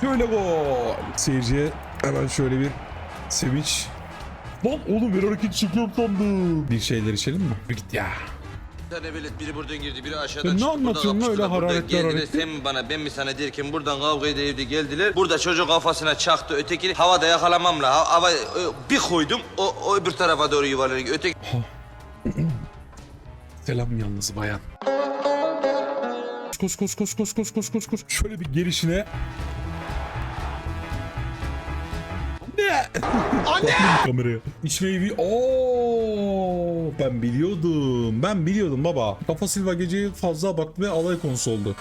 Şöyle gol. Seyirciye hemen şöyle bir sevinç. Lan oğlum bir hareket çekiyorum sandım. Bir şeyler içelim mi? Bir git ya. Bir tane velet biri buradan girdi biri aşağıdan Ya ne çıktı. buradan anlatıyorsun kapıştılar, öyle buradan hararetli geldiler. hararetli? Sen mi bana ben mi sana derken buradan kavga evde geldiler. Burada çocuk kafasına çaktı öteki havada yakalamamla ha- hava ö, bir koydum o, o öbür tarafa doğru yuvarlanıyor. Öteki Selam yalnız bayan. Koş koş koş koş koş koş koş koş. Şöyle bir gelişine. Anne! Kameraya. İçmeyi. Oo, ben biliyordum. Ben biliyordum baba. Kafa Silva geceyi fazla abarttı ve alay konusu oldu.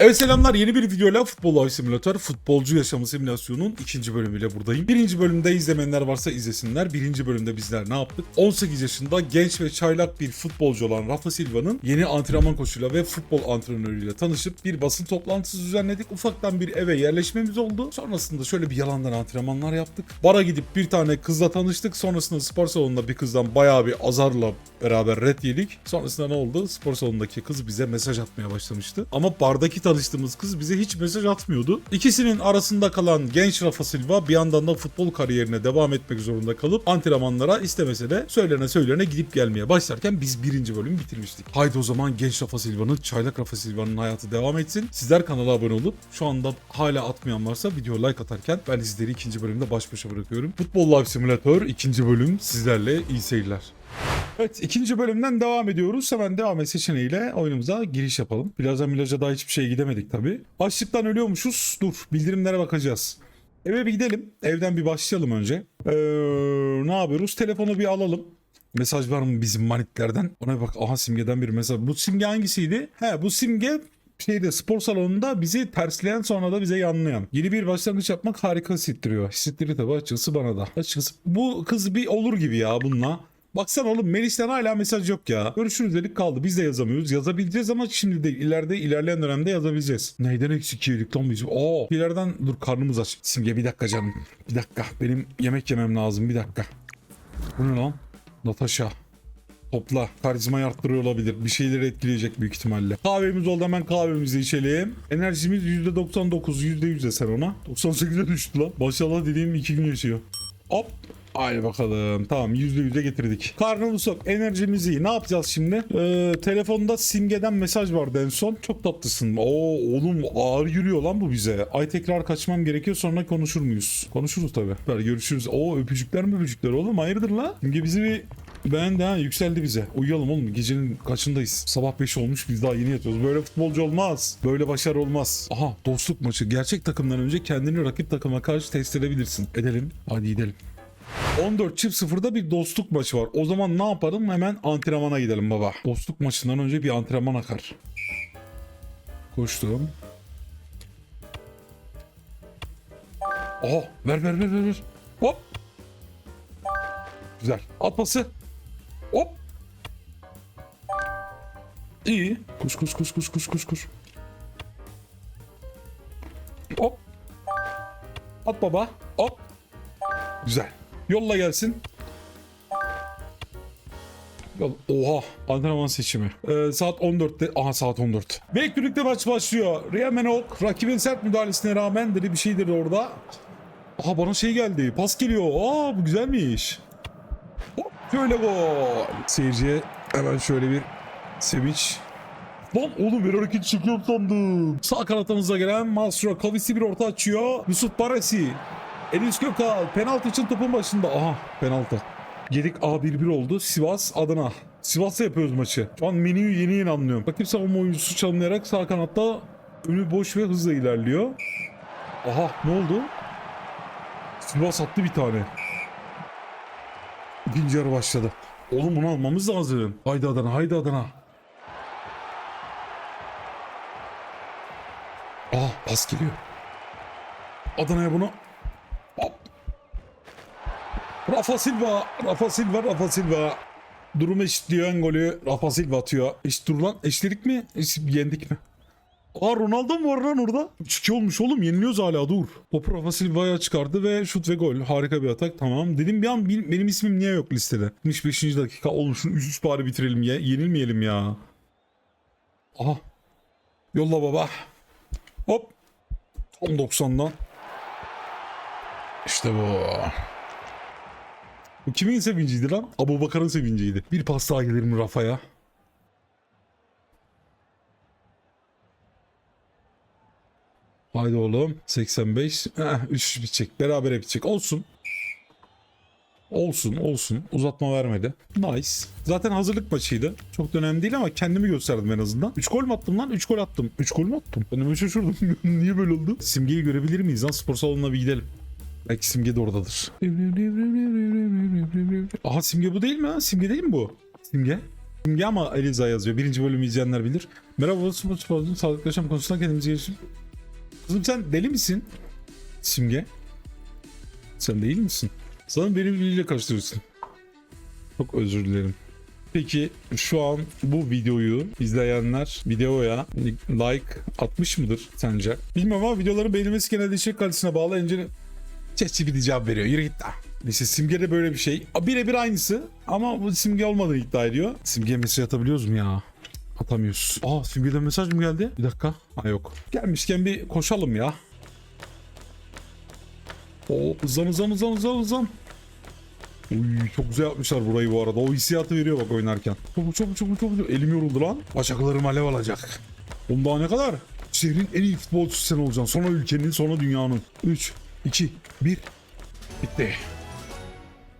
Evet selamlar yeni bir videoyla Futbol Life Simulator Futbolcu Yaşamı Simülasyonu'nun ikinci bölümüyle buradayım. Birinci bölümde izlemeyenler varsa izlesinler. Birinci bölümde bizler ne yaptık? 18 yaşında genç ve çaylak bir futbolcu olan Rafa Silva'nın yeni antrenman koçuyla ve futbol antrenörüyle tanışıp bir basın toplantısı düzenledik. Ufaktan bir eve yerleşmemiz oldu. Sonrasında şöyle bir yalandan antrenmanlar yaptık. Bara gidip bir tane kızla tanıştık. Sonrasında spor salonunda bir kızdan bayağı bir azarla beraber red yedik. Sonrasında ne oldu? Spor salonundaki kız bize mesaj atmaya başlamıştı. Ama bardaki tanıştığımız kız bize hiç mesaj atmıyordu. İkisinin arasında kalan genç Rafa Silva bir yandan da futbol kariyerine devam etmek zorunda kalıp antrenmanlara istemese de söylene söylene gidip gelmeye başlarken biz birinci bölümü bitirmiştik. Haydi o zaman genç Rafa Silva'nın, çaylak Rafa Silva'nın hayatı devam etsin. Sizler kanala abone olup şu anda hala atmayan varsa video like atarken ben sizleri ikinci bölümde baş başa bırakıyorum. Futbol Live Simulator ikinci bölüm sizlerle iyi seyirler. Evet ikinci bölümden devam ediyoruz. Hemen devam et seçeneğiyle oyunumuza giriş yapalım. Plaza milaja daha hiçbir şeye gidemedik tabi. Açlıktan ölüyormuşuz. Dur bildirimlere bakacağız. Eve bir gidelim. Evden bir başlayalım önce. Ee, ne yapıyoruz? Telefonu bir alalım. Mesaj var mı bizim manitlerden? Ona bak. Aha simgeden bir mesaj. Bu simge hangisiydi? He bu simge şeyde spor salonunda bizi tersleyen sonra da bize yanlayan. Yeni bir başlangıç yapmak harika hissettiriyor. Hissettiriyor tabii açıkçası bana da. Açıkçası bu kız bir olur gibi ya bununla. Baksana oğlum Melis'ten hala mesaj yok ya. Görüşürüz dedik kaldı. Biz de yazamıyoruz. Yazabileceğiz ama şimdi değil. İleride ilerleyen dönemde yazabileceğiz. Neyden eksik yedik lan bizim? Oo. İleriden dur karnımız aç. Simge bir dakika canım. Bir dakika. Benim yemek yemem lazım. Bir dakika. Bu ne lan? Natasha. Topla. Karizmayı arttırıyor olabilir. Bir şeyleri etkileyecek büyük ihtimalle. Kahvemiz oldu hemen kahvemizi içelim. Enerjimiz %99. %100 de sen ona. 98'e düştü lan. Maşallah dediğim iki gün yaşıyor. Hop. Haydi bakalım. Tamam %100'e getirdik. Karnımız sok. Enerjimiz iyi. Ne yapacağız şimdi? Ee, telefonda simgeden mesaj vardı en son. Çok tatlısın. Oo oğlum ağır yürüyor lan bu bize. Ay tekrar kaçmam gerekiyor sonra konuşur muyuz? Konuşuruz tabii. Ver görüşürüz. Oo öpücükler mi öpücükler oğlum? Hayırdır la? Simge bizi bir beğendi ha yükseldi bize. Uyuyalım oğlum gecenin kaçındayız. Sabah 5 olmuş biz daha yeni yatıyoruz. Böyle futbolcu olmaz. Böyle başarı olmaz. Aha dostluk maçı. Gerçek takımdan önce kendini rakip takıma karşı test edebilirsin. Edelim. Hadi gidelim. 14 çift sıfırda bir dostluk maçı var. O zaman ne yapalım? Hemen antrenmana gidelim baba. Dostluk maçından önce bir antrenman akar. Koştum. Aha ver ver ver. ver. Hop. Güzel. At pası. Hop. İyi. Koş koş koş koş koş koş koş. Hop. At baba. Hop. Güzel. Yolla gelsin. Oha. Antrenman seçimi. Ee, saat 14'te. Aha saat 14. Beklilikte maç başlıyor. Real Menok rakibin sert müdahalesine rağmen dedi bir şey dedi orada. Aha bana şey geldi. Pas geliyor. Aa bu güzelmiş. Şöyle gol. Seyirciye hemen şöyle bir sevinç. Lan oğlum bir hareket çekiyorum sandım. Sağ kanatımıza gelen Masro Kavisi bir orta açıyor. Yusuf Baresi. Enis Gökal penaltı için topun başında. Aha penaltı. Yedik A1-1 oldu. Sivas Adana. Sivas'ta yapıyoruz maçı. Şu an menüyü yeni yeni anlıyorum. Rakip savunma oyuncusu çalımlayarak sağ kanatta önü boş ve hızla ilerliyor. Aha ne oldu? Sivas attı bir tane. İkinci yarı başladı. Oğlum bunu almamız lazım. Haydi Adana, haydi Adana. Aa pas geliyor. Adana'ya bunu. Hop. Rafa Silva, Rafa Silva, Rafa Silva. Durum eşitliyor en golü. Rafa Silva atıyor. Eşit dur lan. Eşitledik mi? Eşit, yendik mi? Aa Ronaldo mu var lan orada? 3-2 olmuş oğlum yeniliyoruz hala dur. Topu Rafa Silva'ya çıkardı ve şut ve gol. Harika bir atak tamam. Dedim bir an benim, ismim niye yok listede? 75. dakika oğlum şunu 3-3 bari bitirelim ya. Yenilmeyelim ya. Aha. Yolla baba. Hop. Tam 90'dan. İşte bu. Bu kimin sevinciydi lan? Abu Bakar'ın sevinciydi. Bir pas daha gelir Rafa'ya? Haydi oğlum. 85. Eh, 3 bitecek. Berabere bitecek. Olsun. Olsun olsun. Uzatma vermedi. Nice. Zaten hazırlık maçıydı. Çok da önemli değil ama kendimi gösterdim en azından. 3 gol mü attım lan? 3 gol attım. 3 gol mü attım? Hemen şaşırdım. Niye böyle oldu? Simgeyi görebilir miyiz lan? Spor salonuna bir gidelim. Belki simge de oradadır. Aha simge bu değil mi? ha? Simge değil mi bu? Simge. Simge ama Eliza yazıyor. Birinci bölümü izleyenler bilir. Merhaba spor sporcunun sağlıklı yaşam konusunda kendimizi gelişim. Kızım sen deli misin? Simge. Sen değil misin? Sanırım benim biriyle karıştırıyorsun. Çok özür dilerim. Peki şu an bu videoyu izleyenler videoya like atmış mıdır sence? Bilmem ama videoların beğenilmesi genelde içerik kalitesine bağlı. Önce ChatGPT cevap veriyor. Yürü git daha. İşte simge de böyle bir şey. Birebir aynısı ama bu simge olmadığını iddia ediyor. Simge mesaj atabiliyoruz mu ya? Atamıyoruz. Aa simgeden mesaj mı geldi? Bir dakika. Ha yok. Gelmişken bir koşalım ya. Oo hızlan hızlan hızlan hızlan hızlan. Uy, çok güzel yapmışlar burayı bu arada. O hissiyatı veriyor bak oynarken. Çabuk çabuk çabuk çabuk. Elim yoruldu lan. Bacaklarım alev alacak. Oğlum daha ne kadar? Şehrin en iyi futbolcusu sen olacaksın. Sonra ülkenin sonra dünyanın. 3, 2, 1. Bitti.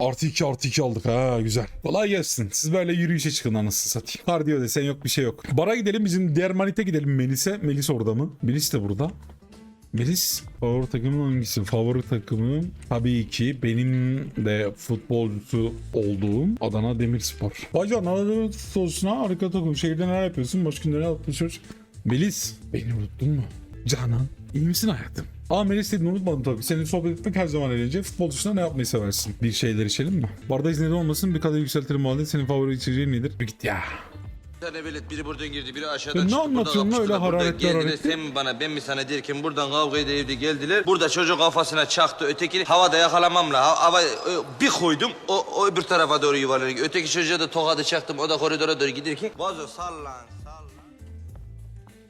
Artı 2 artı 2 aldık ha güzel. Kolay gelsin. Siz böyle yürüyüşe çıkın anasını satayım. Kardiyo desen yok bir şey yok. Bara gidelim bizim diğer manite gidelim Melis'e. Melis orada mı? Melis de burada. Melis favori takımın hangisi? Favori takımım tabii ki benim de futbolcusu olduğum Adana Demirspor. Bacan Adana Demirspor'suna harika takım. Şehirde neler yapıyorsun? Başka neler yapıyorsun? Melis beni unuttun mu? Canan iyi misin hayatım? Aa Melis dedin unutmadım tabii. Senin sohbet etmek her zaman eğlenceli. Futbolcusuna ne yapmayı seversin? Bir şeyler içelim mi? Barda izneden olmasın bir kadar yükseltirim halde senin favori içeceğin nedir? Bir git ya. Bir tane velet biri buradan girdi biri aşağıdan Ya ne çıktı. anlatıyorsun lan öyle hararetli hararetli? Sen mi bana ben mi sana derken buradan kavga evde geldiler. Burada çocuk kafasına çaktı ötekini havada yakalamamla ha- hava e, bir koydum o, o öbür tarafa doğru yuvarlanıyor. Öteki çocuğa da tokadı çaktım o da koridora doğru giderken vazo sallan sallan.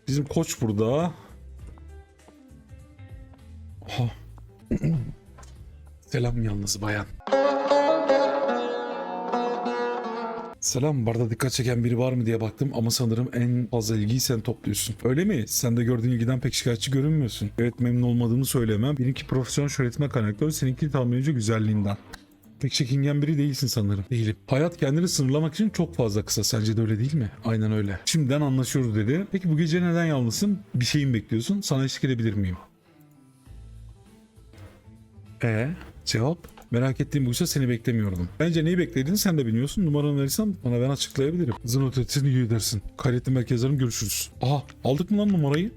Bizim koç burada. Aha. Selam yalnız bayan. Selam barda dikkat çeken biri var mı diye baktım ama sanırım en fazla ilgiyi sen topluyorsun. Öyle mi? Sen de gördüğün ilgiden pek şikayetçi görünmüyorsun. Evet memnun olmadığımı söylemem. Benimki profesyonel şöhretime kaynaklı. Seninki tahmin önce güzelliğinden. Pek çekingen biri değilsin sanırım. Değilim. Hayat kendini sınırlamak için çok fazla kısa. Sence de öyle değil mi? Aynen öyle. Şimdiden anlaşıyoruz dedi. Peki bu gece neden yalnızsın? Bir şeyin bekliyorsun. Sana eşlik edebilir miyim? E cevap? Merak ettiğim buysa seni beklemiyordum. Bence neyi beklediğini sen de biliyorsun. Numaranı verirsen bana ben açıklayabilirim. Hızın ötesini iyi edersin. Kaydettim merkezlerim görüşürüz. Aha aldık mı lan numarayı?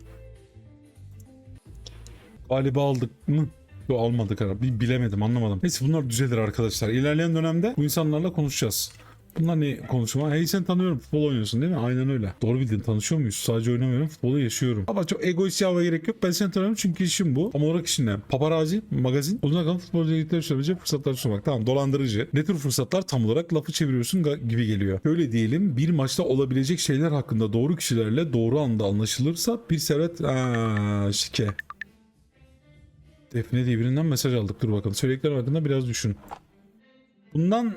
Galiba aldık mı? Yok almadık. Bi- Bilemedim anlamadım. Neyse bunlar düzelir arkadaşlar. İlerleyen dönemde bu insanlarla konuşacağız. Bunlar ne konuşma? Hey sen tanıyorum futbol oynuyorsun değil mi? Aynen öyle. Doğru bildin tanışıyor muyuz? Sadece oynamıyorum futbolu yaşıyorum. Ama çok egoist yapmaya gerek yok. Ben seni tanıyorum çünkü işim bu. Ama olarak işin ne? Paparazzi, magazin, uzun kalan futbolcu ilgileri söyleyecek fırsatlar sunmak. Tamam dolandırıcı. Ne tür fırsatlar tam olarak lafı çeviriyorsun gibi geliyor. Şöyle diyelim bir maçta olabilecek şeyler hakkında doğru kişilerle doğru anda anlaşılırsa bir servet... Aa, şike. Defne diye birinden mesaj aldık. Dur bakalım. Söylediklerim hakkında biraz düşün. Bundan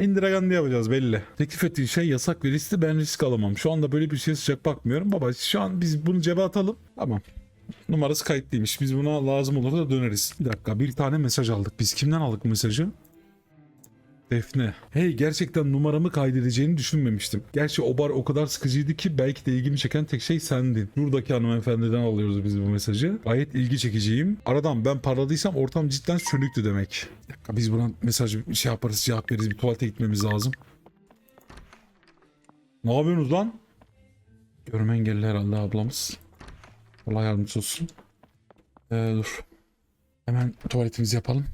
Indira Gandhi yapacağız belli. Teklif ettiğin şey yasak ve riskli ben risk alamam. Şu anda böyle bir şeye sıcak bakmıyorum. Baba şu an biz bunu cebe atalım. Tamam. Numarası kayıtlıymış. Biz buna lazım olur da döneriz. Bir dakika bir tane mesaj aldık. Biz kimden aldık mesajı? Defne. Hey gerçekten numaramı kaydedeceğini düşünmemiştim. Gerçi o bar o kadar sıkıcıydı ki belki de ilgimi çeken tek şey sendin. Buradaki hanımefendiden alıyoruz biz bu mesajı. Gayet ilgi çekiciyim. Aradan ben parladıysam ortam cidden sönüktü demek. Biz buna mesaj şey yaparız cevap veririz. Bir tuvalete gitmemiz lazım. Ne yapıyorsunuz lan? Görme engelli herhalde ablamız. Allah yardımcısı olsun. Ee, dur. Hemen tuvaletimizi yapalım.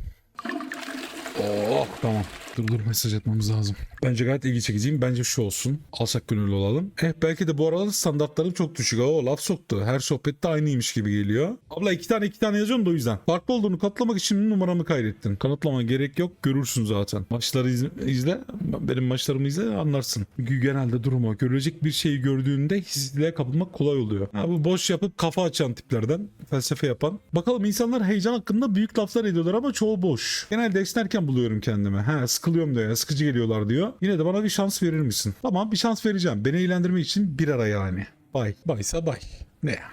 Oh tamam. Dur dur mesaj atmamız lazım. Bence gayet ilgi çekiciyim. Bence şu olsun. Alsak gönüllü olalım. Eh belki de bu aralar standartlarım çok düşük. Oo laf soktu. Her sohbette aynıymış gibi geliyor. Abla iki tane iki tane yazıyorum da o yüzden. Farklı olduğunu katlamak için numaramı kaydettin. Kanıtlama gerek yok. Görürsün zaten. Maçları iz- izle. Benim maçlarımı izle anlarsın. Çünkü genelde duruma görülecek bir şeyi gördüğünde hisle kapılmak kolay oluyor. Ha, bu boş yapıp kafa açan tiplerden. Felsefe yapan. Bakalım insanlar heyecan hakkında büyük laflar ediyorlar ama çoğu boş. Genelde esnerken buluyorum kendimi. Ha sıkılıyorum diyor ya sıkıcı geliyorlar diyor. Yine de bana bir şans verir misin? Tamam bir şans vereceğim. Beni eğlendirmek için bir ara yani. Bay. Baysa bay. Ne ya?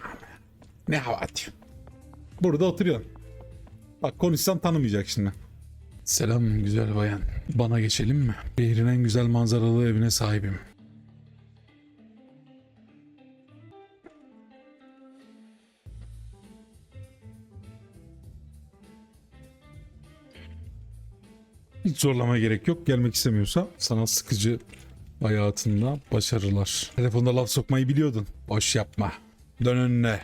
Ne hava atıyor? Burada oturuyorsun. Bak konuşsam tanımayacak şimdi. Selam güzel bayan. Bana geçelim mi? Şehrin en güzel manzaralı evine sahibim. Hiç zorlama gerek yok. Gelmek istemiyorsa sana sıkıcı hayatında başarılar. Telefonda laf sokmayı biliyordun. Boş yapma. Dön önüne.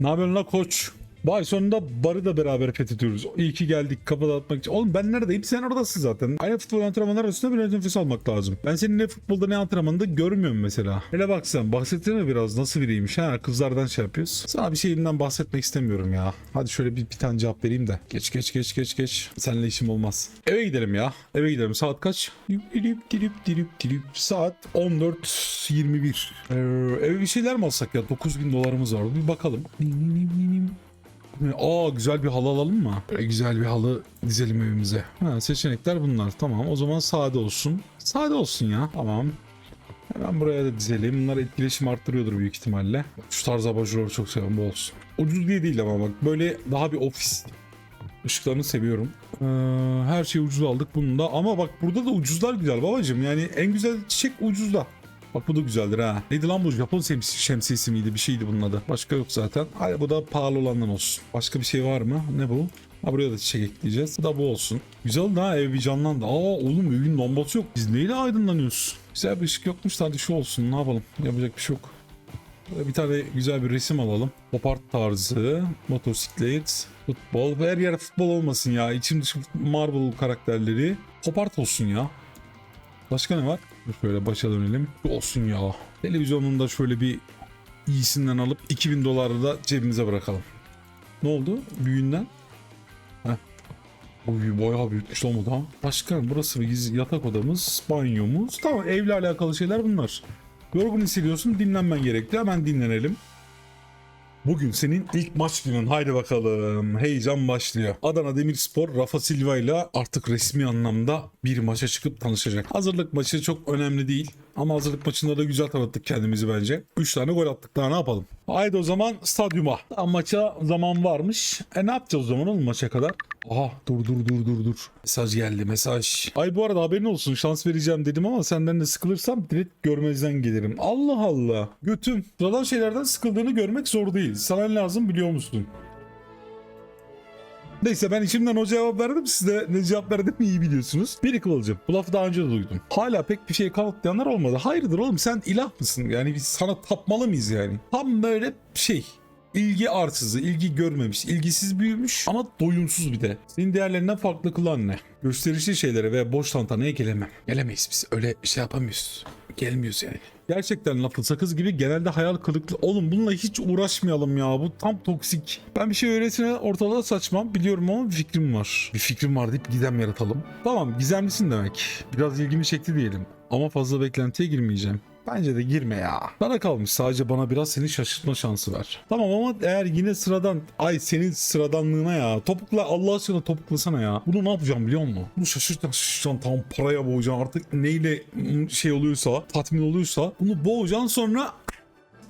Ne yapıyorsun la koç? Bay sonunda barı da beraber fethediyoruz. İyi ki geldik kafa dağıtmak için. Oğlum ben neredeyim? Sen oradasın zaten. Aynı futbol antrenmanları arasında bir nefes almak lazım. Ben senin ne futbolda ne antrenmanında görmüyorum mesela. Hele bak sen bahsetsene biraz nasıl biriymiş ha kızlardan şey yapıyoruz. Sana bir şeyimden bahsetmek istemiyorum ya. Hadi şöyle bir, bir tane cevap vereyim de. Geç geç geç geç geç. Seninle işim olmaz. Eve gidelim ya. Eve gidelim. Saat kaç? Dip dip dip dip dip. Saat 14.21. Ee, eve bir şeyler mi alsak ya? 9000 dolarımız var. Bir bakalım. Nim, nim, nim. Aa güzel bir halı alalım mı? Böyle güzel bir halı dizelim evimize. Ha, seçenekler bunlar. Tamam o zaman sade olsun. Sade olsun ya. Tamam. Hemen buraya da dizelim. Bunlar etkileşim arttırıyordur büyük ihtimalle. Şu tarz abajurları çok seviyorum bu olsun. Ucuz diye değil ama bak böyle daha bir ofis ışıklarını seviyorum. Ee, her şeyi ucuz aldık bunun da. Ama bak burada da ucuzlar güzel babacım. Yani en güzel çiçek ucuzda. Bak bu da güzeldir ha. Neydi lan bu? Japon şemsi- şemsiyesi miydi? Bir şeydi bunun adı. Başka yok zaten. Hadi bu da pahalı olandan olsun. Başka bir şey var mı? Ne bu? Ha buraya da çiçek ekleyeceğiz. Bu da bu olsun. Güzel ha ev bir canlandı. Aa oğlum evin lambası yok. Biz neyle aydınlanıyoruz? Güzel bir ışık yokmuş hadi şu olsun. Ne yapalım? Yapacak bir şey yok. Bir tane güzel bir resim alalım. Pop art tarzı, motosiklet, futbol. Her yer futbol olmasın ya. İçim dışı Marvel karakterleri. Pop art olsun ya. Başka ne var? Şöyle başa dönelim. Olsun ya. Televizyonunu da şöyle bir iyisinden alıp 2000 doları da cebimize bırakalım. Ne oldu? Büyüğünden. Heh. Oy bayağı büyükmüş olmadı ha. Başka burası bir yatak odamız, banyomuz. Tamam evle alakalı şeyler bunlar. Yorgun hissediyorsun dinlenmen gerekli. Hemen dinlenelim. Bugün senin ilk maç günün. Haydi bakalım. Heyecan başlıyor. Adana Demirspor Rafa Silva ile artık resmi anlamda bir maça çıkıp tanışacak. Hazırlık maçı çok önemli değil. Ama hazırlık maçında da güzel tanıttık kendimizi bence. 3 tane gol attık daha ne yapalım. Haydi o zaman stadyuma. Maça zaman varmış. E ne yapacağız o zaman oğlum maça kadar? Aha dur dur dur dur dur. Mesaj geldi mesaj. Ay bu arada haberin olsun şans vereceğim dedim ama senden de sıkılırsam direkt görmezden gelirim. Allah Allah. Götüm. Sıradan şeylerden sıkıldığını görmek zor değil. Sana ne lazım biliyor musun? Neyse ben içimden o cevap verdim siz de ne cevap verdim iyi biliyorsunuz. Biri Kıvılcım bu lafı daha önce de duydum. Hala pek bir şey kanıtlayanlar olmadı. Hayırdır oğlum sen ilah mısın? Yani biz sana tapmalı mıyız yani? Tam böyle şey İlgi arsızı, ilgi görmemiş, ilgisiz büyümüş ama doyumsuz bir de. Senin değerlerinden farklı kılan ne? Gösterişli şeylere ve boş tantanaya gelemem. Gelemeyiz biz. Öyle şey yapamıyoruz. Gelmiyoruz yani. Gerçekten lafı sakız gibi genelde hayal kırıklığı. Oğlum bununla hiç uğraşmayalım ya. Bu tam toksik. Ben bir şey öylesine ortalığa saçmam. Biliyorum ama bir fikrim var. Bir fikrim var deyip gizem yaratalım. Tamam gizemlisin demek. Biraz ilgimi çekti diyelim. Ama fazla beklentiye girmeyeceğim. Bence de girme ya. Bana kalmış sadece bana biraz seni şaşırtma şansı ver. Tamam ama eğer yine sıradan ay senin sıradanlığına ya topukla Allah aşkına topuklasana ya. Bunu ne yapacağım biliyor musun? Bunu şaşırtacaksın şaşırtacaksın tam paraya boğacaksın artık neyle mm, şey oluyorsa tatmin oluyorsa bunu boğacaksın sonra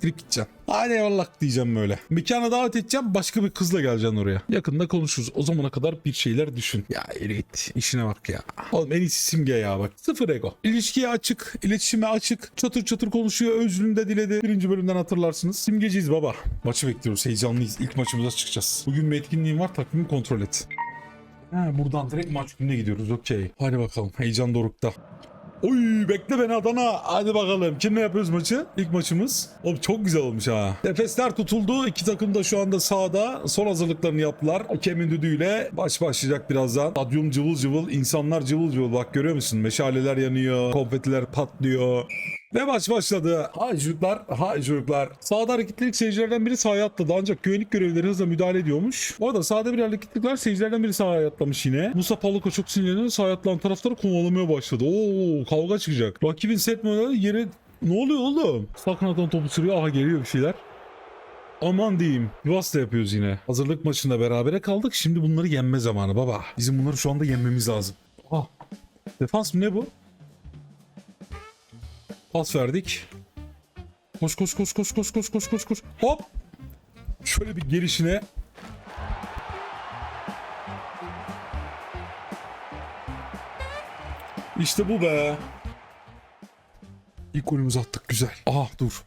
Girip gideceğim. Hadi eyvallah diyeceğim böyle. Mekana davet edeceğim başka bir kızla geleceksin oraya. Yakında konuşuruz. O zamana kadar bir şeyler düşün. Ya evet işine bak ya. Oğlum en iyisi simge ya bak. Sıfır ego. İlişkiye açık, iletişime açık. Çatır çatır konuşuyor. Özlüm de diledi. Birinci bölümden hatırlarsınız. Simgeciyiz baba. Maçı bekliyoruz. Heyecanlıyız. İlk maçımıza çıkacağız. Bugün bir etkinliğim var. Takvimi kontrol et. Ha, buradan direkt maç gününe gidiyoruz. Okey. Hadi bakalım. Heyecan dorukta. Oy bekle beni Adana. Hadi bakalım. Kimle yapıyoruz maçı? İlk maçımız. Oğlum çok güzel olmuş ha. Nefesler tutuldu. İki takım da şu anda sahada. Son hazırlıklarını yaptılar. Hakemin düdüğüyle maç başlayacak birazdan. Stadyum cıvıl cıvıl. insanlar cıvıl cıvıl. Bak görüyor musun? Meşaleler yanıyor. Konfetiler patlıyor. Ve maç başladı. Hay çocuklar, hay çocuklar. Sağda hareketlilik seyircilerden biri sahaya atladı ancak güvenlik görevlileri hızla müdahale ediyormuş. Orada sağda bir hareketlilik var seyircilerden biri sahaya atlamış yine. Musa Paluka çok sinirleniyor sahaya atlayan taraftarı kovalamaya başladı. Oo kavga çıkacak. Rakibin set yere... Ne oluyor oğlum? Sakın topu sürüyor. Aha geliyor bir şeyler. Aman diyeyim. Yuvas da yapıyoruz yine. Hazırlık maçında berabere kaldık. Şimdi bunları yenme zamanı baba. Bizim bunları şu anda yenmemiz lazım. Ah. Defans mı ne bu? Pas verdik. Koş koş koş koş koş koş koş koş koş. Hop. Şöyle bir gelişine. İşte bu be. İlk golümüzü attık güzel. Ah dur.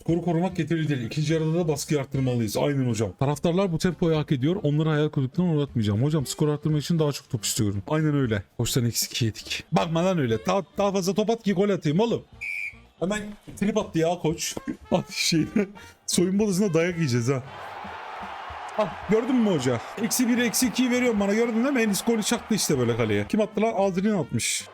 Skoru korumak yeterli değil. İkinci yarıda da baskı arttırmalıyız. Aynen hocam. Taraftarlar bu tempoyu hak ediyor. Onları hayal kırıklığına uğratmayacağım. Hocam skor arttırmak için daha çok top istiyorum. Aynen öyle. Koçtan eksik yedik. Bakma lan öyle. Daha, daha fazla top at ki gol atayım oğlum. Hemen trip attı ya koç. Şeyine. Soyunma odasına dayak yiyeceğiz ha. Ah gördün mü hoca? Eksi 1 eksi 2'yi veriyorum bana gördün değil mi? Enis golü çaktı işte böyle kaleye. Kim attı lan? Aldrin atmış.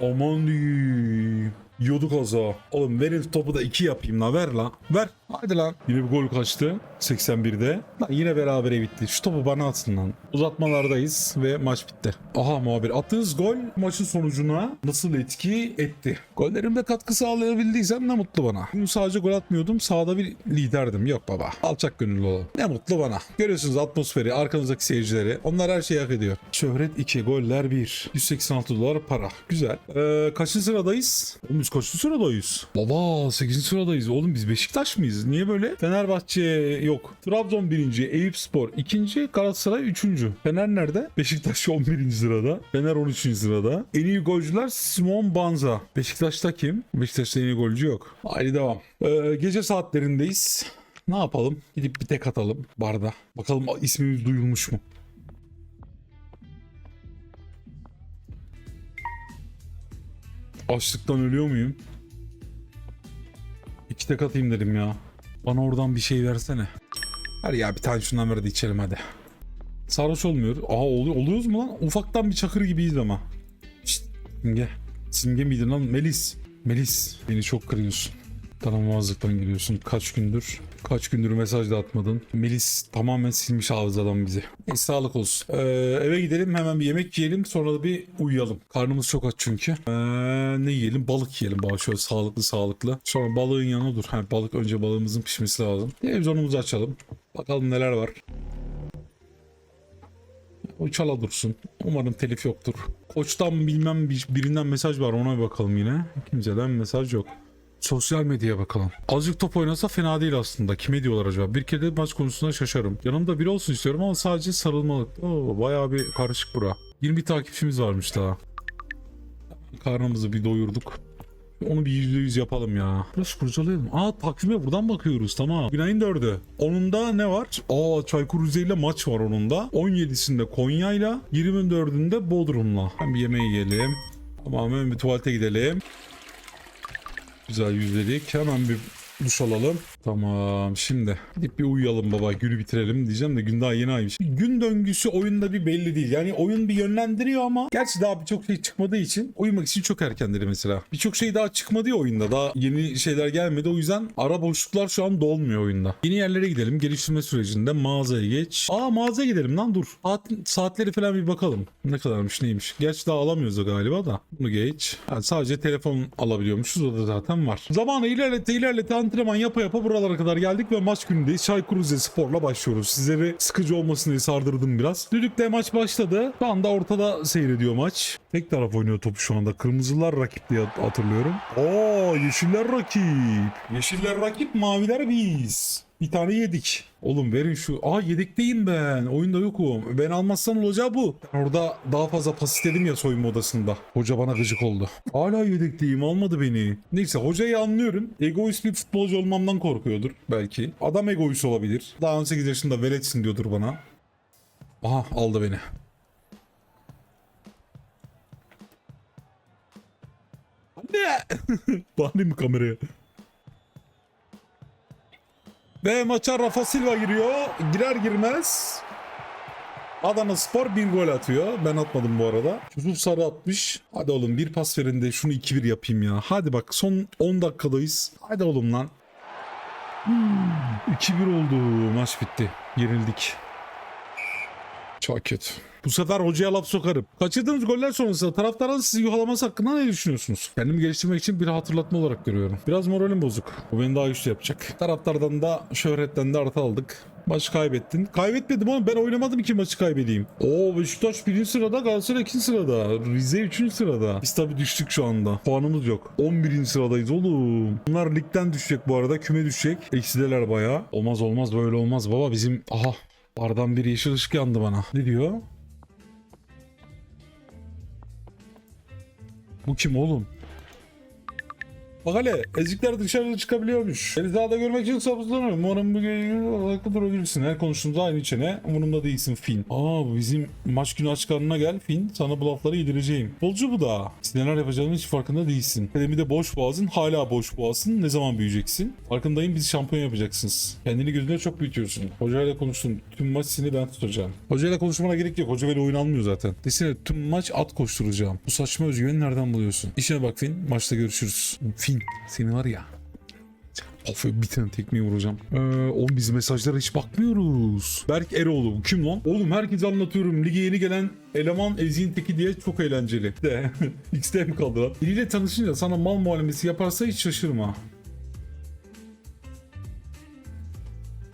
Aman diyeyim. Yiyorduk az ha. Oğlum verin topu da 2 yapayım la ver lan. Ver. Hadi lan. Yine bir gol kaçtı. 81'de. Lan yine berabere bitti. Şu topu bana atsın lan. Uzatmalardayız ve maç bitti. Aha muhabir. Attığınız gol maçın sonucuna nasıl etki etti? Gollerimde katkı sağlayabildiysem ne mutlu bana. Bugün sadece gol atmıyordum. Sahada bir liderdim. Yok baba. Alçak gönüllü olalım. Ne mutlu bana. Görüyorsunuz atmosferi, arkanızdaki seyircileri. Onlar her şeyi hak ediyor. Şöhret 2, goller 1. 186 dolar para. Güzel. Ee, kaçıncı sıradayız? Oğlum biz kaçıncı sıradayız? Baba 8. sıradayız. Oğlum biz Beşiktaş mıyız? Niye böyle? Fenerbahçe yok. Trabzon 1. Eyüp Spor 2. Galatasaray 3. Fener nerede? Beşiktaş 11. sırada. Fener 13. sırada. En iyi golcüler Simon Banza. Beşiktaş'ta kim? Beşiktaş'ta en iyi golcü yok. Haydi devam. Ee, gece saatlerindeyiz. Ne yapalım? Gidip bir tek atalım barda. Bakalım ismimiz duyulmuş mu? Açlıktan ölüyor muyum? İki tek atayım dedim ya. Bana oradan bir şey versene. Hadi ya bir tane şundan ver de içelim hadi. Sarhoş olmuyor. Aa oluyor, oluyoruz mu lan? Ufaktan bir çakır gibiyiz ama. Şşt, Simge. Simge miydin lan? Melis. Melis. Beni çok kırıyorsun. Tanımamazlıktan geliyorsun. Kaç gündür? Kaç gündür mesaj da atmadın. Melis tamamen silmiş hafızadan bizi. E, sağlık olsun. Ee, eve gidelim hemen bir yemek yiyelim sonra da bir uyuyalım. Karnımız çok aç çünkü. Ee, ne yiyelim? Balık yiyelim. Bana şöyle sağlıklı sağlıklı. Sonra balığın yanına dur. Ha, balık önce balığımızın pişmesi lazım. Televizyonumuzu açalım. Bakalım neler var. O çala dursun. Umarım telif yoktur. Koçtan bilmem bir- birinden mesaj var ona bir bakalım yine. Kimseden mesaj yok. Sosyal medyaya bakalım. Azıcık top oynasa fena değil aslında. Kime diyorlar acaba? Bir kere de maç konusunda şaşarım. Yanımda biri olsun istiyorum ama sadece sarılmalık. Oo, bayağı bir karışık bura. 20 takipçimiz varmış daha. Karnımızı bir doyurduk. Onu bir %100 yapalım ya. Biraz kurcalayalım. Aa takvime buradan bakıyoruz tamam. Günay'ın 4'ü. Onunda ne var? Aa Çaykur Rize maç var onun da. 17'sinde Konya'yla 24'ünde Bodrum'la. Hem bir yemeği yiyelim. Tamamen bir tuvalete gidelim. Güzel yüzledik. Hemen bir duş alalım. Tamam şimdi gidip bir uyuyalım baba günü bitirelim diyeceğim de gün daha yeni aymış. Gün döngüsü oyunda bir belli değil. Yani oyun bir yönlendiriyor ama gerçi daha birçok şey çıkmadığı için uyumak için çok erkendir mesela. Birçok şey daha çıkmadı ya oyunda. Daha yeni şeyler gelmedi. O yüzden ara boşluklar şu an dolmuyor oyunda. Yeni yerlere gidelim. Geliştirme sürecinde mağazaya geç. Aa mağazaya gidelim lan dur. Saat, saatleri falan bir bakalım. Ne kadarmış neymiş. Gerçi daha alamıyoruz o galiba da. Bunu geç. Yani sadece telefon alabiliyormuşuz. O da zaten var. Zamanı ilerlete ilerlete antrenman yapa yapa buralara kadar geldik ve maç günündeyiz. Çaykur Rizespor'la başlıyoruz. Sizleri sıkıcı olmasın diye sardırdım biraz. Düdükle maç başladı. Şu anda ortada seyrediyor maç. Tek taraf oynuyor topu şu anda. Kırmızılar rakip diye hatırlıyorum. Oo yeşiller rakip. Yeşiller rakip, maviler biz. Bir tane yedik. Oğlum verin şu. Aa yedekteyim ben. Oyunda yokum. Ben almazsam olacağı bu. Ben orada daha fazla pas istedim ya soyunma odasında. Hoca bana gıcık oldu. Hala yedekteyim. Almadı beni. Neyse hocayı anlıyorum. Egoist bir futbolcu olmamdan korkuyordur belki. Adam egoist olabilir. Daha 18 yaşında veletsin diyordur bana. Aha aldı beni. Ne? Bağlayayım mı kameraya? Ve maça Rafa Silva giriyor. Girer girmez. Adana Spor bir gol atıyor. Ben atmadım bu arada. Yusuf Sarı atmış. Hadi oğlum bir pas verin de şunu 2-1 yapayım ya. Hadi bak son 10 dakikadayız. Hadi oğlum lan. Hmm, 2-1 oldu. Maç bitti. Yenildik. Çok kötü. Bu sefer hocaya laf sokarım. Kaçırdığınız goller sonrasında taraftarın sizi yuhalaması hakkında ne düşünüyorsunuz? Kendimi geliştirmek için bir hatırlatma olarak görüyorum. Biraz moralim bozuk. Bu beni daha güçlü yapacak. Taraftardan da şöhretten de artı aldık. Maç kaybettin. Kaybetmedim oğlum ben oynamadım ki maçı kaybedeyim. Oo Beşiktaş birinci sırada Galatasaray ikinci sırada. Rize üçüncü sırada. Biz tabii düştük şu anda. Puanımız yok. 11. sıradayız oğlum. Bunlar ligden düşecek bu arada. Küme düşecek. Eksideler bayağı. Olmaz olmaz böyle olmaz baba. Bizim aha bardan bir yeşil ışık yandı bana. Ne diyor? Bu kim oğlum? Bak hele ezikler dışarıda çıkabiliyormuş. Seni sahada görmek için sabırsızlanıyorum. Umarım bu gece ayakta durabilirsin. Her konuştuğumuzda aynı içene. Umurumda değilsin Fin. Aa bizim maç günü aç karnına gel Fin. Sana bu lafları yedireceğim. Bolcu bu da. Neler yapacağının hiç farkında değilsin. Akademide boş boğazın hala boş boğazın. Ne zaman büyüyeceksin? Farkındayım bizi şampiyon yapacaksınız. Kendini gözünde çok büyütüyorsun. Hocayla konuştum. Tüm maç seni ben tutacağım. Hocayla konuşmana gerek yok. Hoca böyle oyun almıyor zaten. Desene tüm maç at koşturacağım. Bu saçma özgüveni nereden buluyorsun? İşine bak Fin. Maçta görüşürüz. Fin. Seni var ya. Of bir tane tekmeyi vuracağım. Ee, oğlum biz mesajlara hiç bakmıyoruz. Berk Eroğlu. Kim lan? Oğlum herkese anlatıyorum. Lige yeni gelen eleman Ezin Teki diye çok eğlenceli. De. X'de mi kaldı lan? Biriyle tanışınca sana mal muamelesi yaparsa hiç şaşırma.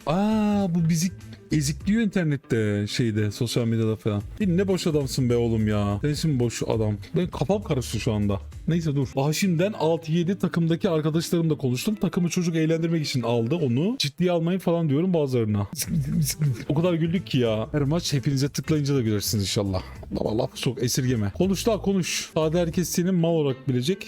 Aa bu bizi ezikliyor internette şeyde sosyal medyada falan. Ne boş adamsın be oğlum ya. Sensin boş adam. Ben kafam karıştı şu anda. Neyse dur. Haşim'den 6-7 takımdaki arkadaşlarımla konuştum. Takımı çocuk eğlendirmek için aldı onu. Ciddiye almayın falan diyorum bazılarına. o kadar güldük ki ya. Her maç hepinize tıklayınca da gülersiniz inşallah. Baba laf çok esirgeme. Konuş la konuş. Sade herkes senin mal olarak bilecek.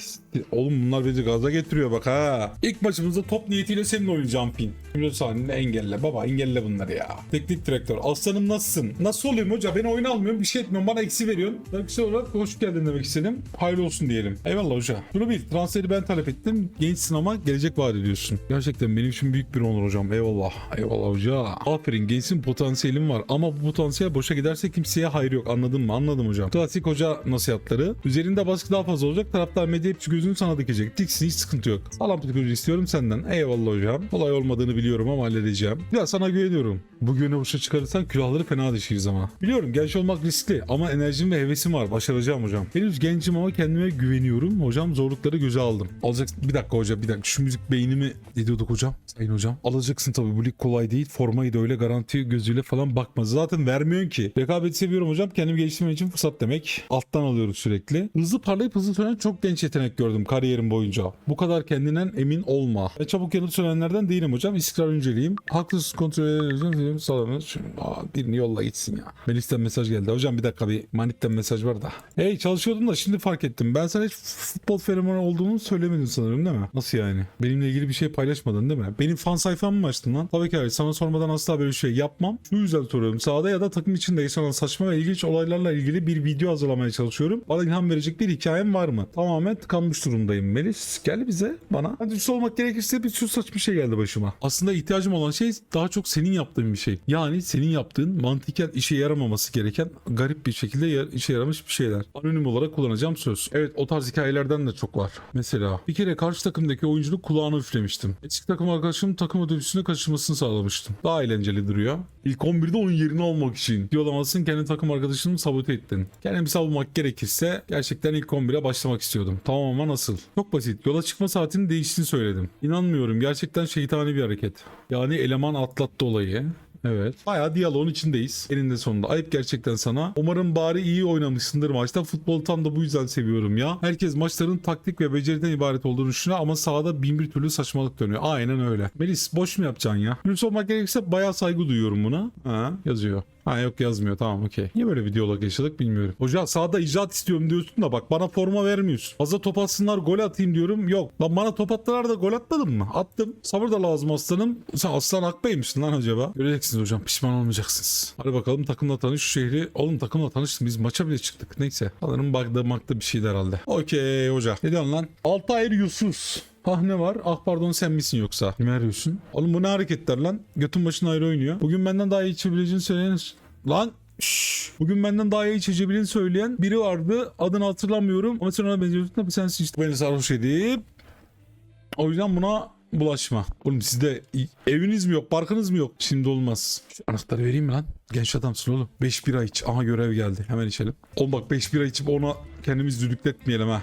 Oğlum bunlar beni gaza getiriyor bak ha. İlk maçımızda top niyetiyle seninle oynayacağım pin. Pilot sahneni engelle baba engelle bunları ya. Teknik direktör aslanım nasılsın? Nasıl olayım hoca beni oyuna almıyorum bir şey etmiyorum bana eksi veriyorsun. Eksi olarak hoş geldin demek istedim. Hayırlı olsun diyelim. Eyvallah hoca. Bunu bil transferi ben talep ettim. Gençsin ama gelecek vaat ediyorsun. Gerçekten benim için büyük bir onur hocam. Eyvallah. Eyvallah hoca. Aferin gençsin potansiyelin var ama bu potansiyel boşa giderse kimseye hayır yok anladın mı? Anladım hocam. Klasik hoca nasihatları. Üzerinde baskı daha fazla olacak. Taraftar medya hepsi gözünü sana dikecek. Diksin hiç sıkıntı yok. Sağlam psikoloji istiyorum senden. Eyvallah hocam. Kolay olmadığını biliyorum ama halledeceğim. Ya sana güveniyorum. Bu güveni boşa çıkarırsan külahları fena düşürüz ama. Biliyorum genç olmak riskli ama enerjim ve hevesim var. Başaracağım hocam. Henüz gencim ama kendime güveniyorum. Hocam zorlukları göze aldım. Alacaksın. Bir dakika hocam bir dakika. Şu müzik beynimi ne diyorduk hocam? Sayın hocam. Alacaksın tabii bu lig kolay değil. Formayı da öyle garanti gözüyle falan bakma. Zaten vermiyorsun ki. Rekabeti seviyorum hocam. Kendimi geliştirmek için fırsat demek. Alttan alıyoruz sürekli. Hızlı parlayıp hızlı sönen çok genç yetenek gördüm kariyerim boyunca. Bu kadar kendinden emin olma. Ve çabuk yanıt söylenenlerden değilim hocam. İstikrar önceliğim. Haklısız kontrol. Şimdi, aa, birini yolla gitsin ya. Melis'ten mesaj geldi. Hocam bir dakika bir Manik'ten mesaj var da. Hey çalışıyordum da şimdi fark ettim. Ben sana hiç futbol fenomeni olduğunu söylemedin sanırım değil mi? Nasıl yani? Benimle ilgili bir şey paylaşmadın değil mi? Benim fan sayfamı mı açtın lan? Tabii ki hayır. Sana sormadan asla böyle bir şey yapmam. Şu yüzden soruyorum. Sahada ya da takım içinde yaşanan saçma ve ilginç olaylarla ilgili bir video hazırlamaya çalışıyorum. Bana ilham verecek bir hikayem var mı? Tamamen tıkanmış durumdayım. Melis gel bize bana. Hadi düz olmak gerekirse bir sürü saçma şey geldi başıma. Aslında ihtiyacım olan şey daha çok senin yaptığın bir şey. Yani senin yaptığın mantıken işe yaramaması gereken garip bir şekilde ya- işe yaramış bir şeyler. Anonim olarak kullanacağım söz. Evet o tarz hikayelerden de çok var. Mesela bir kere karşı takımdaki oyuncunun kulağını üflemiştim. Eski takım arkadaşımın takım otobüsüne kaçırmasını sağlamıştım. Daha eğlenceli duruyor. İlk 11'de onun yerini almak için. Diyolamazsın kendi takım arkadaşını sabote ettin. Kendimi savunmak gerekirse gerçekten ilk 11'e başlamak istiyordum. Tamam ama nasıl? Çok basit. Yola çıkma saatinin değiştiğini söyledim. İnanmıyorum. Gerçekten şeytani bir hareket. Yani eleman atlattı olayı. Evet. Bayağı diyaloğun içindeyiz. Eninde sonunda. Ayıp gerçekten sana. Umarım bari iyi oynamışsındır maçta. Futbolu tam da bu yüzden seviyorum ya. Herkes maçların taktik ve beceriden ibaret olduğunu düşünüyor ama sahada bin bir türlü saçmalık dönüyor. Aynen öyle. Melis boş mu yapacaksın ya? Dürüst olmak gerekirse bayağı saygı duyuyorum buna. Ha, yazıyor. Ha yok yazmıyor tamam okey. Niye böyle bir diyalog yaşadık bilmiyorum. Hoca sağda icraat istiyorum diyorsun da bak bana forma vermiyorsun. Fazla top atsınlar gol atayım diyorum. Yok. Lan bana top attılar da gol atmadın mı? Attım. Sabır da lazım aslanım. Sen aslan Akbey misin lan acaba? Göreceksiniz hocam pişman olmayacaksınız. Hadi bakalım takımla tanış şu şehri. Oğlum takımla tanıştım biz maça bile çıktık. Neyse. Sanırım bagda makta bir şeydi herhalde. Okey hoca. Ne diyorsun lan? Altayır Yusuf. Ah ne var? Ah pardon sen misin yoksa? Kimi arıyorsun? Oğlum bu ne hareketler lan? Götün başına ayrı oynuyor. Bugün benden daha iyi içebileceğini söyleyen... Lan Şşş. Bugün benden daha iyi içecebileceğini söyleyen biri vardı. Adını hatırlamıyorum. Ama sen ona benziyorsun. Tabii sensin işte. Beni sarhoş edip... O yüzden buna bulaşma. Oğlum sizde eviniz mi yok, parkınız mı yok? Şimdi olmaz. Şu anahtarı vereyim mi lan? Genç adamsın oğlum. 5 bira iç. Aha görev geldi. Hemen içelim. Oğlum bak 5 bira içip ona kendimiz düdükletmeyelim ha.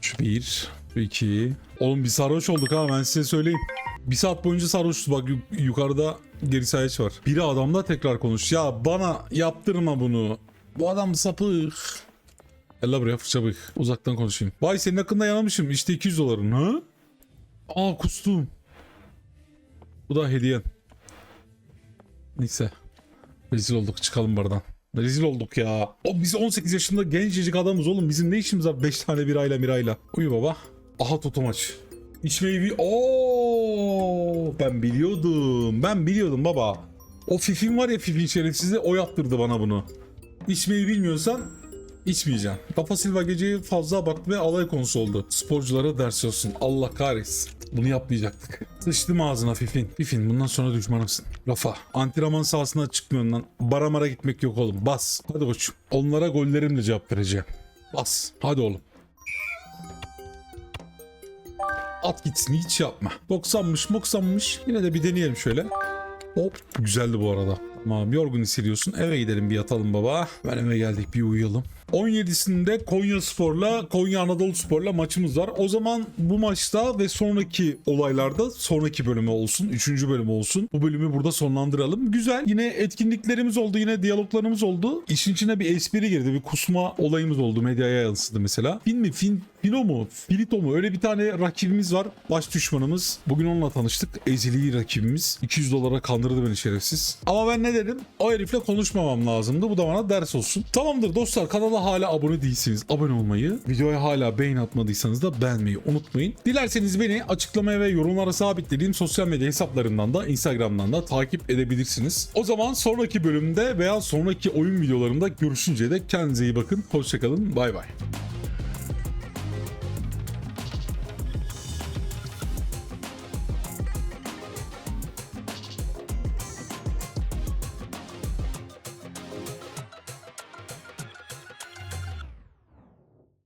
Şu bir, şu iki. Oğlum bir sarhoş olduk ha ben size söyleyeyim. Bir saat boyunca sarhoşuz bak yu- yukarıda geri sayaç var. Biri adamla tekrar konuş. Ya bana yaptırma bunu. Bu adam sapık. Gel la buraya fırça. Uzaktan konuşayım. Vay senin hakkında yanamışım. İşte 200 doların. Ha? Aa kustum. Bu da hediyen. Neyse. Rezil olduk çıkalım buradan. Rezil olduk ya. O biz 18 yaşında gencecik adamız oğlum. Bizim ne işimiz var 5 tane birayla mirayla. Uyu baba. Aha totem aç. İçmeyi bir... Oo, ben biliyordum. Ben biliyordum baba. O Fifin var ya Fifin şerefsizi o yaptırdı bana bunu. İçmeyi bilmiyorsan içmeyeceksin. Rafa Silva geceyi fazla abarttı ve alay konusu oldu. Sporculara ders olsun. Allah kahretsin. Bunu yapmayacaktık. Sıçtım ağzına Fifin. Fifin bundan sonra düşmanımsın. Rafa antrenman sahasına çıkmıyorsun lan. Bara mara gitmek yok oğlum. Bas. Hadi koçum. Onlara gollerimle cevap vereceğim. Bas. Hadi oğlum. At gitsin hiç yapma. 90'mış 90'mış. Yine de bir deneyelim şöyle. Hop güzeldi bu arada. Tamam yorgun hissediyorsun. Eve gidelim bir yatalım baba. Ben eve geldik bir uyuyalım. 17'sinde Konya Spor'la Konya Anadolu Spor'la maçımız var. O zaman bu maçta ve sonraki olaylarda sonraki bölümü olsun. 3. bölümü olsun. Bu bölümü burada sonlandıralım. Güzel. Yine etkinliklerimiz oldu. Yine diyaloglarımız oldu. İşin içine bir espri girdi. Bir kusma olayımız oldu. Medyaya yansıdı mesela. Fin mi? Fin, Fino mu? Filito mu? Öyle bir tane rakibimiz var. Baş düşmanımız. Bugün onunla tanıştık. Ezeli rakibimiz. 200 dolara kandırdı beni şerefsiz. Ama ben ne dedim? O herifle konuşmamam lazımdı. Bu da bana ders olsun. Tamamdır dostlar. Kanala hala abone değilseniz abone olmayı, videoya hala beğen atmadıysanız da beğenmeyi unutmayın. Dilerseniz beni açıklamaya ve yorumlara sabitlediğim sosyal medya hesaplarından da Instagram'dan da takip edebilirsiniz. O zaman sonraki bölümde veya sonraki oyun videolarımda görüşünceye dek kendinize iyi bakın. Hoşçakalın. Bay bay.